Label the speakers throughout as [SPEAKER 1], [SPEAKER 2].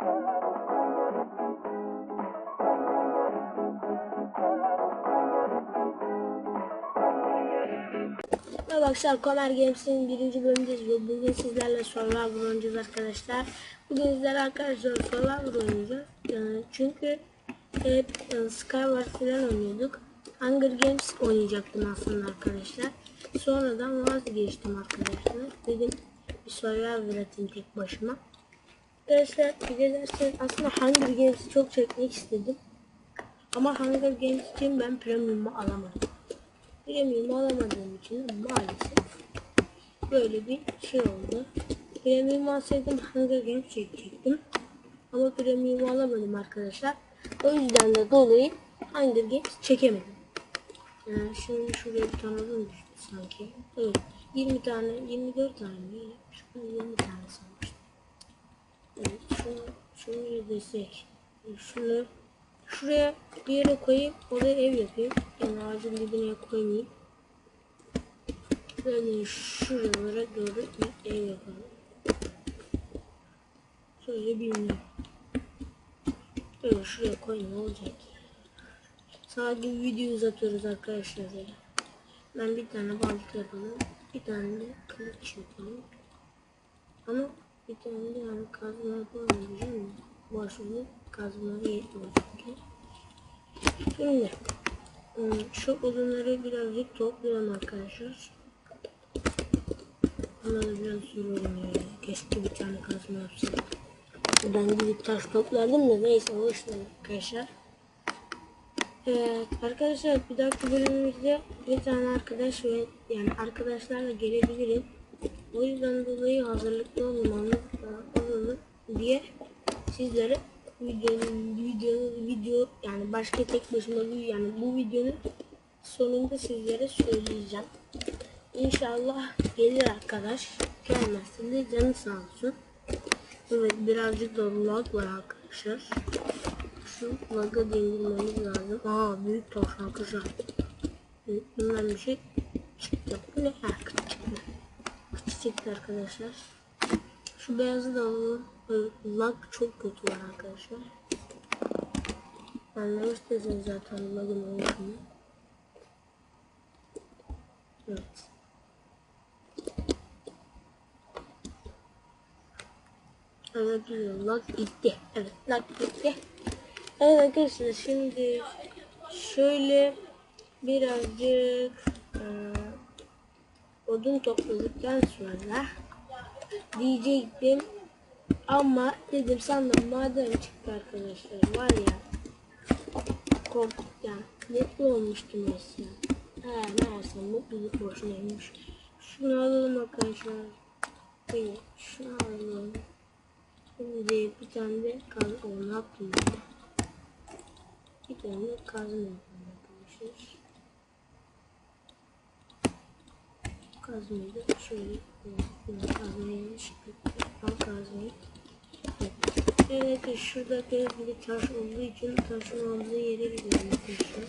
[SPEAKER 1] Merhaba arkadaşlar, Komer Games'in birinci bölümündeyiz ve bugün sizlerle Survivor oynayacağız arkadaşlar. Bugün sizlerle arkadaşlar Survivor oynayacağız. Yani çünkü hep e, Skyward falan oynuyorduk. Hunger Games oynayacaktım aslında arkadaşlar. Sonradan vazgeçtim arkadaşlar. Dedim bir Survivor atayım tek başıma. Arkadaşlar derseniz aslında Hunger Games'i çok çekmek istedim. Ama Hunger Games için ben premium'u alamadım. Premium alamadığım için maalesef böyle bir şey oldu. Premium alsaydım Hunger Games çekecektim. Ama premium alamadım arkadaşlar. O yüzden de dolayı Hunger Games çekemedim. Yani şimdi şuraya bir tane sanki. Evet. 20 tane, 24 tane mi? Şurada 20 tane sanmıştım. Evet, şunu, şunu desek. Şunu şuraya bir yere koyayım. Oraya ev yapayım. Yani ağacın dibine koymayayım. Böyle şuralara doğru bir ev yapalım. Şöyle bilmiyorum. Böyle şuraya koyayım ne olacak? Sadece video uzatıyoruz arkadaşlar. Ben bir tane balık yapalım. Bir tane de kılıç yapalım. Ama de yani yapalım değil mi? Boşluğu kazmaları yetmiyor çünkü. Şimdi ıı, şu odunları birazcık toplayalım arkadaşlar. Bunları biraz soruyorum ya. Keşke bir tane kazma yapsaydım. Buradan gidip taş toplardım da neyse boş ver arkadaşlar. Evet arkadaşlar bir dahaki bölümümüzde bir tane arkadaş ve yani arkadaşlarla gelebilirim. O yüzden dolayı hazırlıklı olmamız lazım diye sizlere videonun video video yani başka tek başıma bir yani bu videonun sonunda sizlere söyleyeceğim. İnşallah gelir arkadaş. Gelmezse de canı sağ olsun. Evet birazcık da lag var arkadaşlar. Şu lag'a indirmemiz lazım. Aa büyük taş arkadaşlar. Evet, bir şey çıktı. Bu ne? Ha çıktı. Çıktı arkadaşlar. Şu beyazı da alalım. Lag çok kötü var arkadaşlar. Anlamıştınız zaten lagın olduğunu. Evet. Diyor lag gitti. Evet lag gitti. Evet arkadaşlar şimdi şöyle birazcık e, odun topladıktan sonra diyecektim ama dedim sandım maden çıktı arkadaşlar var ya kork yani mutlu olmuştum aslında. He meğerse mutluluk boşunaymış. Şunu alalım arkadaşlar. Böyle şunu alalım. Şimdi bir tane de kaz o ne yaptım ya? Bir tane de kazma yapalım arkadaşlar. Kazmayı da şöyle koyalım. Kazmayı al kazmayı. Evet şurada bir taş olduğu için taşın olduğu yere gidiyorum arkadaşlar.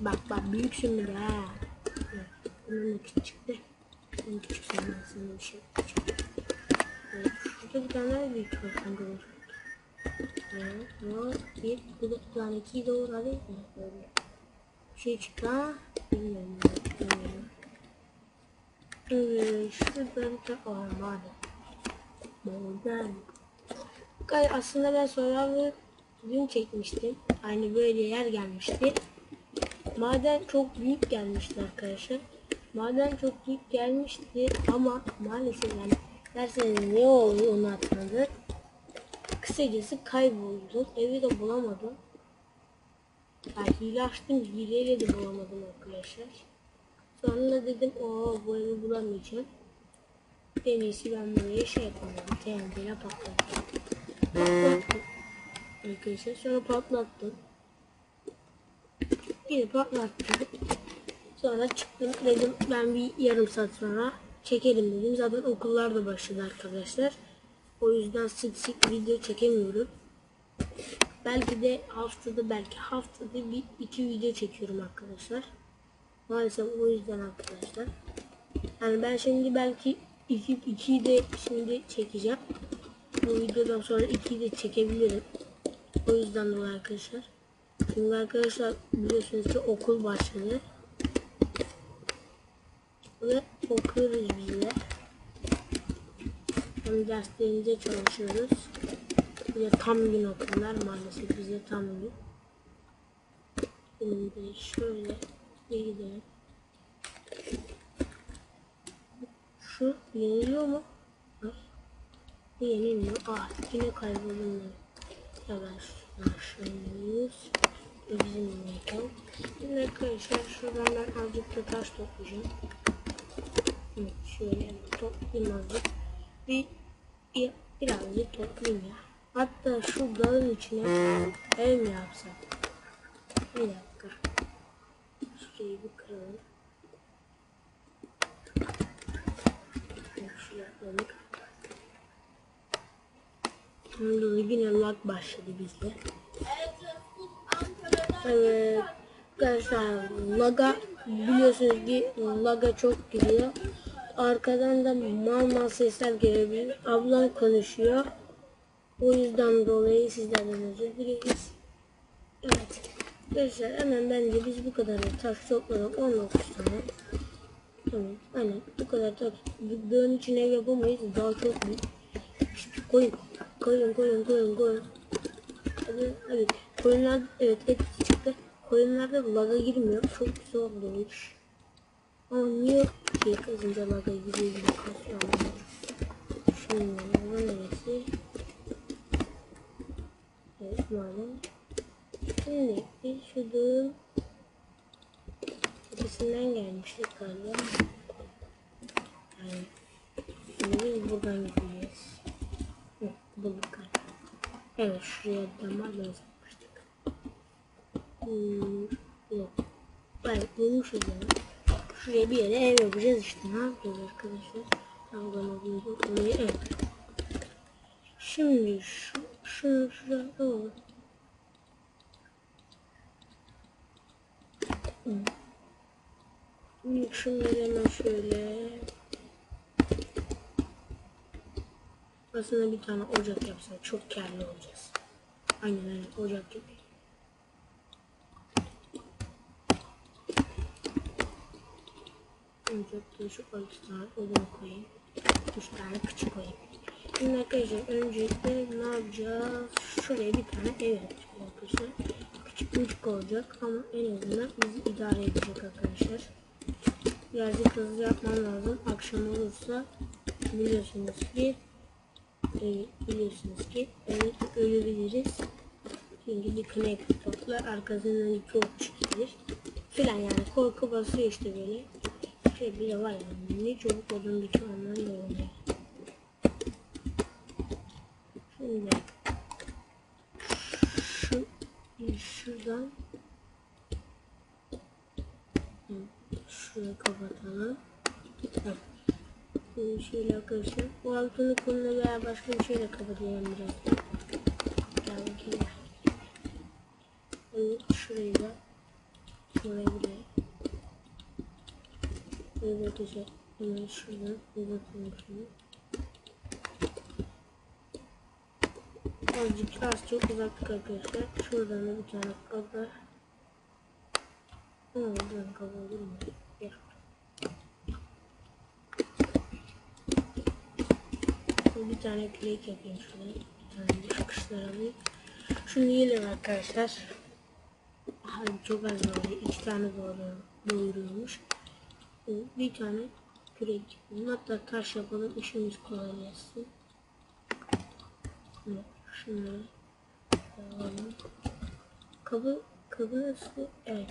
[SPEAKER 1] Bak bak büyüksün bir de ha. Bunun da küçük çıktı. En küçük sana bir şey. Evet, şurada bir tane büyük var kanka. Evet, o bir, bu da yani iki doğru. Evet, böyle. Şey çıktı ha. Bilmiyorum. Bilmiyorum. Maden. Maden. Kay aslında ben Survivor dün çekmiştim. Aynı böyle yer gelmişti. Maden çok büyük gelmişti arkadaşlar. Maden çok büyük gelmişti ama maalesef yani derseniz ne oldu onu atmadı. Kısacası kayboldu. Evi de bulamadım. Yani hile açtım hileyle de bulamadım arkadaşlar. Sonra dedim o bu evi bulamayacağım. En ben buraya şey yapalım. TNT'yle patlatacağım. Patlattım. Arkadaşlar sonra patlattım. Yine patlattım. Sonra çıktım dedim ben bir yarım saat sonra çekerim dedim. Zaten okullar da başladı arkadaşlar. O yüzden sık sık video çekemiyorum. Belki de haftada belki haftada bir iki video çekiyorum arkadaşlar. Maalesef o yüzden arkadaşlar. Yani ben şimdi belki 2 2'yi de şimdi çekeceğim. Bu videodan sonra 2'yi de çekebilirim. O yüzden dolayı arkadaşlar. Şimdi arkadaşlar biliyorsunuz ki okul başladı. Ve okuyoruz biz de. Hem derslerimize çalışıyoruz. Bir de tam gün okullar maalesef bize tam gün. Şimdi şöyle bir gidelim. Şu yeniliyor mu? Yenilmiyor. Aa yine kayboldum ben. Hemen şuradan şöyle bizim mekan. Şimdi arkadaşlar şuradan ben azıcık da taş toplayacağım. Evet, şöyle toplayayım azıcık. Bir, bir birazcık toplayayım ya. Hatta şu dağın içine ev mi yapsam? Bir dakika. Şurayı bir kıralım. Şimdi yine lag başladı bizde. Evet. Arkadaşlar laga biliyorsunuz ki laga çok gidiyor. Arkadan da mal mal sesler gelebilir. Ablam konuşuyor. O yüzden dolayı sizlerden özür dileriz. Evet. Arkadaşlar hemen bence biz bu kadar taş topladık. 19 tane. Tamam. Aynen bu kadar taş. Dağın için ev yapamayız. Daha çok büyük. Koyun. Koyun koyun koyun koyun. Hadi hadi. Koyunlar evet et çıktı. Koyunlarda laga girmiyor. Çok güzel olmuş. Ama niye şey kazınca laga giriyor gibi kasıyor anlamıyorum. Şimdi bu neresi? Evet madem. Şimdi biz şu dağın tepesinden gelmiştik galiba. Yani şimdi buradan gideceğiz. Hı, bulduk galiba. Evet şuraya damar basmıştık. Hmm, yok. Evet bulmuşuz yani. Şuraya bir yere ev yapacağız işte. Ne yapacağız arkadaşlar? Dalgana bulduk. Oraya ev. Şimdi şu, şunu şuraya alalım. Şunları hemen şöyle. Aslında bir tane ocak yapsam çok karlı olacağız. Aynen aynen ocak gibi. Ocakta şu 12 tane odun koyayım. 3 tane küçük koyayım. Şimdi arkadaşlar öncelikle ne yapacağız? Şuraya bir tane ev yapacağız arkadaşlar. Küçük küçük olacak ama en azından bizi idare edecek arkadaşlar. Birazcık hızlı yapmam lazım. Akşam olursa biliyorsunuz ki e, biliyorsunuz ki evet, ölebiliriz. Çünkü bir kınek toplar arkasından iki ok çıkabilir. Filan yani korku basıyor işte böyle. Şey bile var yani ne çabuk odun bitiyor da oluyor. Şimdi şu şuradan şurayı kapatalım. Evet. Şimdi şöyle arkadaşlar. Bu altını kumla veya başka bir şeyle kapatacağım biraz. Gel bakayım. Şurayı da şuraya Evet arkadaşlar. Hemen şuradan şunu. Azıcık az çok uzaktık arkadaşlar. Şuradan da bir tane. Ama buradan kapı olur mu? Gel. Bir tane kürek yapayım şuraya. Bir tane de sıkışlar alayım. Şunu yiyelim arkadaşlar. Abi çok az var. İki tane doğru doyuruyormuş. Bir tane kürek. Hatta taş yapalım. İşimiz kolaylaşsın. Evet, şunları alalım. Kabı, kabı nasıl? Evet.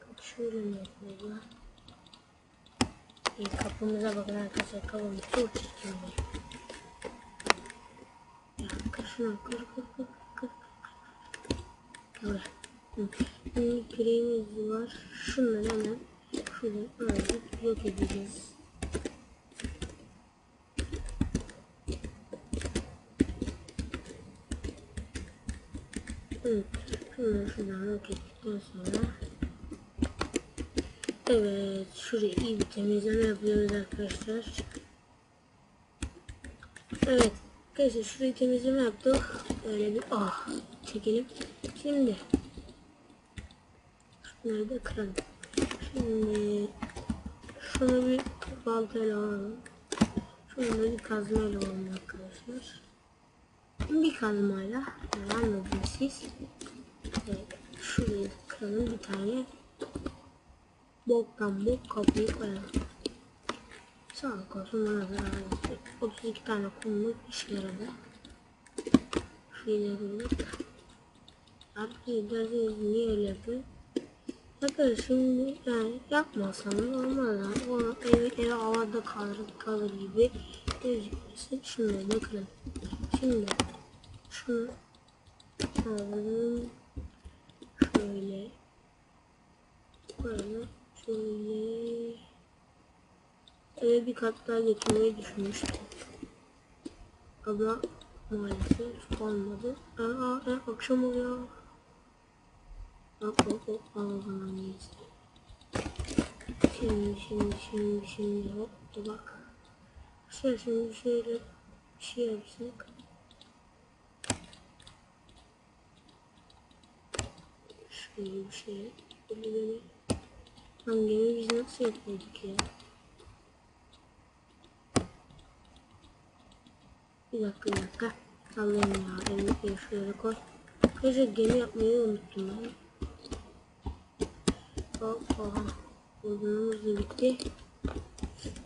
[SPEAKER 1] Kapı şöyle mi yapılıyor? İyi, kapımıza bakın arkadaşlar. Kabımız çok çirkin. Ya kır şunu kır kır kır kır. Böyle. Şimdi küreğimiz var. Şunları hemen şuradan azıcık yok edeceğiz. Evet. Şunları şuradan yok ettikten sonra Evet, şurayı iyi bir temizleme yapıyoruz arkadaşlar. Evet, arkadaşlar şurayı temizleme yaptık. Öyle bir ah çekelim. Şimdi şunları da kıralım. Şimdi şunu bir baltayla alalım. Şunu da bir kazmayla alalım arkadaşlar. Bir kazmayla yani anladınız siz. Evet, şurayı kıralım bir tane. Boktan bok kapıyı koyalım. Sağlık olsun bana zarar etti. 32 tane kumluk işe yaradı. Şöyle bir Artık niye öyle yapıyor? Arkadaşlar şimdi yani yapmasanız olmaz yani. O ev, ev havada kalır, kalır gibi gözükmesin. Şimdi bakın. Şimdi şunu alalım. Şöyle. Böyle. Şöyle. Eve bir kat daha getirmeyi düşünmüştüm. Ama maalesef olmadı. Aa, aa, akşam oluyor. Hop hop hop al o zaman neyse. Şimdi şimdi şimdi şimdi hop da bak. Şöyle şöyle bir şey yapsak. Şöyle bir şey. Böyle böyle. Hangimi biz nasıl yapıyorduk ya? Bir dakika bir dakika. Allah'ım ya elimi şöyle koy. Arkadaşlar gemi yapmayı unuttum ben. Hop oha. Odunumuz da bitti.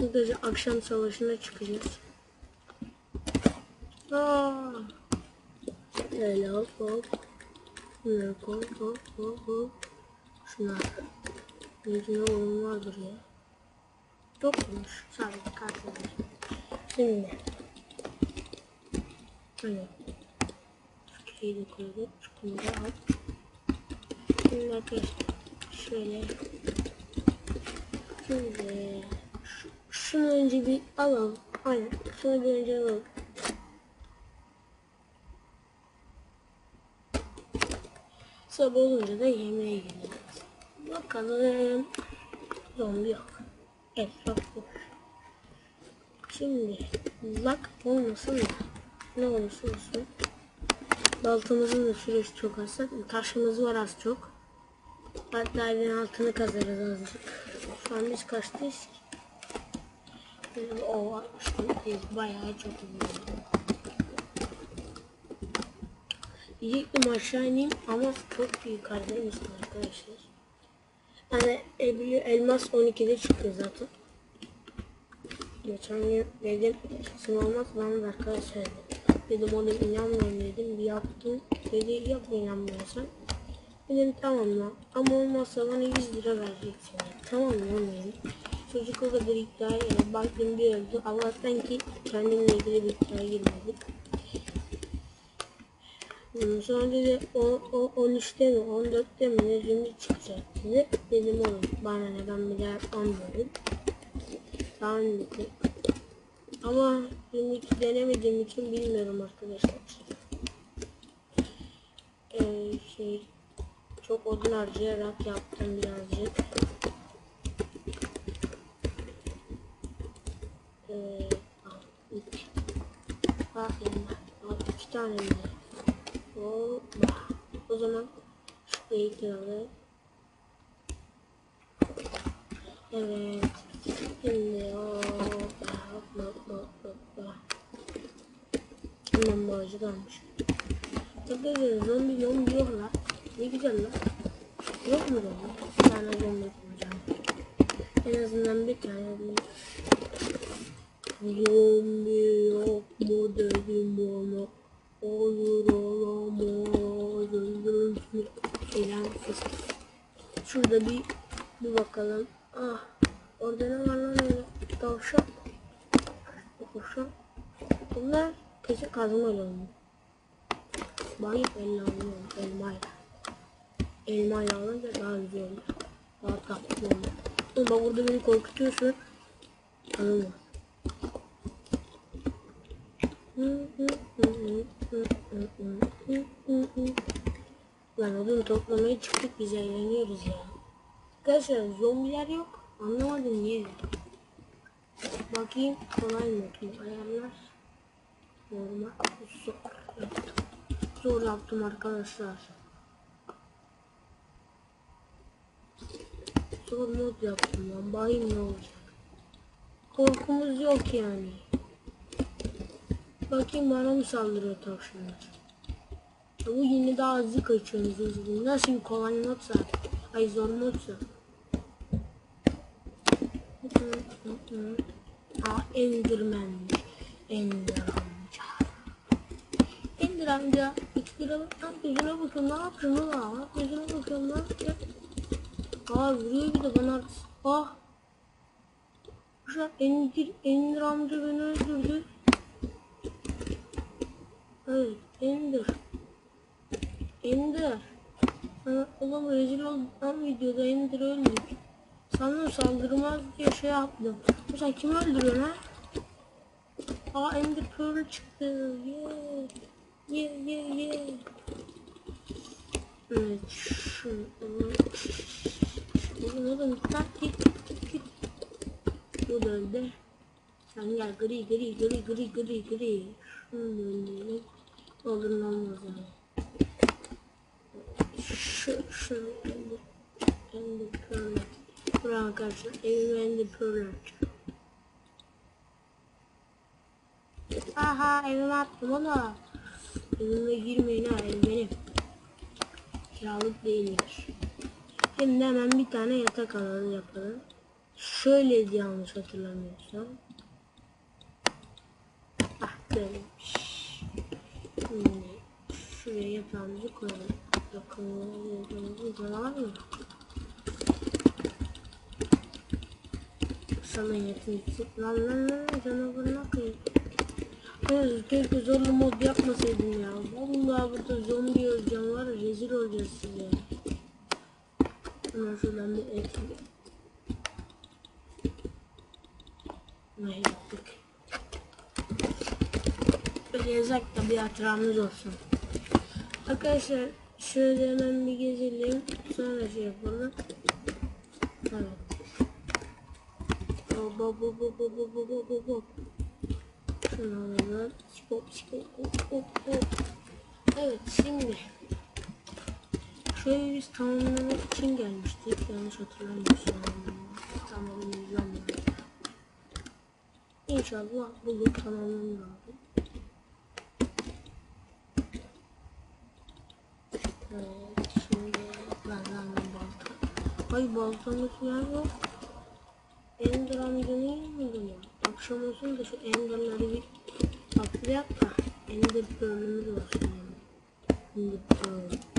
[SPEAKER 1] Arkadaşlar akşam savaşına çıkacağız. Aa. Öyle hop hop. Bunları koy hop hop hop. Şunlar. Yüzüne oyun vardır ya. Yokmuş. Sadece kartlar. Şimdi. Hani. Şu şeyi de koyduk. Şu kumu da al. Şimdi arkadaşlar. Şöyle. Şu, şunu önce bir alalım. Aynen. Şunu bir önce alalım. Sabah olunca da yemeğe gideceğiz. Bakalım. Zombi yok. Etraf boş. Şimdi lak olmasın da ne olursa olsun. Baltamızın da süresi çok az. Taşımız var az çok. Evin altını kazarız azıcık. Şu an biz kaçtayız? Bir ova üstündeyiz. Bayağı çok iyi. Diyecektim aşağı ineyim ama çok yukarıdaymışsın arkadaşlar. Yani el, elmas 12'de çıktı zaten. Geçen gün dedim kesin olmaz bana da arkadaş söyledi. Dedim ona inanmıyorum dedim bir yaptım. Dedi yap inanmıyorsan. Dedim tamam lan ama olmazsa bana 100 lira vereceksin. Tamam mı dedim. Çocuk o kadar iddiaya baktım bir öldü. Allah'tan ki kendimle ilgili bir iddiaya girmedik. Sonra dedi o, o 13'te mi 14'te mi ne zümrüt çıkacak dedi. Dedim oğlum bana ne ben bir daha yapmam dedim. Tamam dedim. Ama zümrüt denemediğim için bilmiyorum arkadaşlar. Ee, şey çok odun harcayarak yaptım birazcık. Ee, al, üç. Bak yanına. Al, iki tane mi? Hoppa. O zaman şurayı kıralım. Evet. Şimdi hoppa hoppa hoppa hoppa. Hemen bu ağacı kalmış. Arkadaşlar zombi yok la. Ne güzel la. Yok mu zombi? Bir tane zombi bulacağım. En azından bir tane değil. Zombi mu dedim bana. Olur olamaz. Öldürürsün. Elan fıstık. Şurada bir bir bakalım. Ah. Orada ne var lan öyle? Tavşan. Tavşan. Bunlar kesin kazma olmuş. Bayıp elle alıyorum elmayla. Elmayla alınca daha güzel olur. Daha tatlı olur. Oğlum bak burada beni korkutuyorsun. Anladın Lan odun toplamaya çıktık biz eğleniyoruz ya. Arkadaşlar zombiler yok. Anlamadım niye. Bakayım kolay mı? Ayarlar. Normal. Zor. Zor yaptım arkadaşlar. Zor mod yaptım lan. Bakayım ne olacak. Korkumuz yok yani. Bakayım bana mı saldırıyor tavşanlar? Bu yine daha hızlı kaçıyorsunuz hızlı. Nasıl bir kolay modsa? Ay zor modsa. Aa Enderman'miş. Ender amca. Ender amca. İki lira bak lan gözüne bakın ne yapıyorsun ulan? Gözüne bakın lan. Ya. Aa vuruyor bir de bana. Ah. Şu an Ender, Ender amca beni öldürdü. Evet Ender. Ender. Ha, oğlum rezil oldum lan videoda Ender öldük. Sanırım saldırmaz diye şey yaptım. Sen kimi öldürüyorsun ha? Aa Ender Pearl çıktı. Yeah. Yeah yeah yeah. Evet şu. Lan git git git. Bu da öldü. Sen gel gri gri gri gri gri gri. Şunu öldürelim. Olur ne olmaz yani. Şu şu Ender. Ender Pearl. Buraya arkadaşlar Pearl açacağım. Aha evime attım onu. Evime girmeyin ha ev benim. Kiralık değildir. Şimdi hemen bir tane yatak alanı yapalım. Şöyleydi yanlış hatırlamıyorsam. Ah böylemiş. Şimdi şuraya yatağımızı koyalım. Bakalım canavar mı? Sana yatın lan lan lan canavarına. Evet, keşke zorlu mod yapmasaydım ya. Vallahi burada zombi öleceğim var rezil olacağız size. Hemen şuradan bir yiyeyim. Ne yaptık? Böyle yazak da bir hatıramız olsun. Arkadaşlar şöyle hemen bir gezelim. Sonra şey yapalım. Evet. Hop hop hop hop hop hop hop hop hop. Şunu alalım. Hop hop hop hop hop. Evet şimdi. Şöyle biz tamamlamak için gelmiştik. Yanlış hatırlamıyorsam. Tamamlayacağım. İnşallah bugün tamamlanır abi. Evet şimdi benden bir balta. Ay baltamız yer yok. Ender amcanı yemedim ya. Akşam olsun da şu enderleri bir atlayak da ender pearl'ümüz olsun yani. Ender pearl.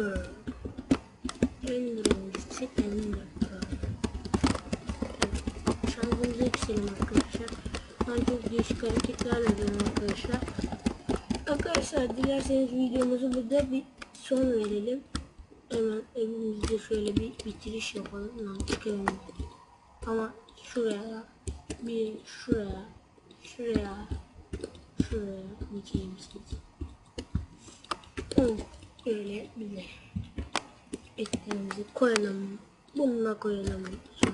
[SPEAKER 1] Pearl. Ender öncesi ender pearl. Evet. Şansımızı yükselim arkadaşlar. Ben değişik hareketler yapıyorum arkadaşlar. Arkadaşlar dilerseniz videomuzu burada bir son verelim. Hemen evimizde şöyle bir bitiriş yapalım. Lan çıkalım. Ama şuraya bir şuraya şuraya şuraya dikeyim siz. Böyle de etlerimizi koyalım. Bununla koyalım sonra.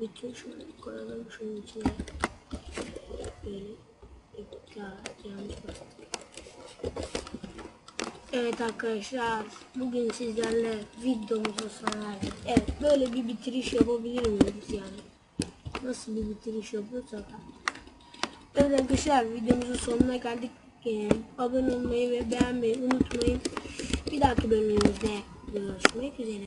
[SPEAKER 1] Bütün şöyle koyalım şunun içine. Böyle etler yanlış. Evet arkadaşlar bugün sizlerle videomuzu sona erdik. Evet böyle bir bitiriş yapabilir miyiz yani? Nasıl bir bitiriş yapıyorsak. Evet arkadaşlar videomuzun sonuna geldik. Ee, abone olmayı ve beğenmeyi unutmayın. Bir dahaki bölümümüzde görüşmek üzere.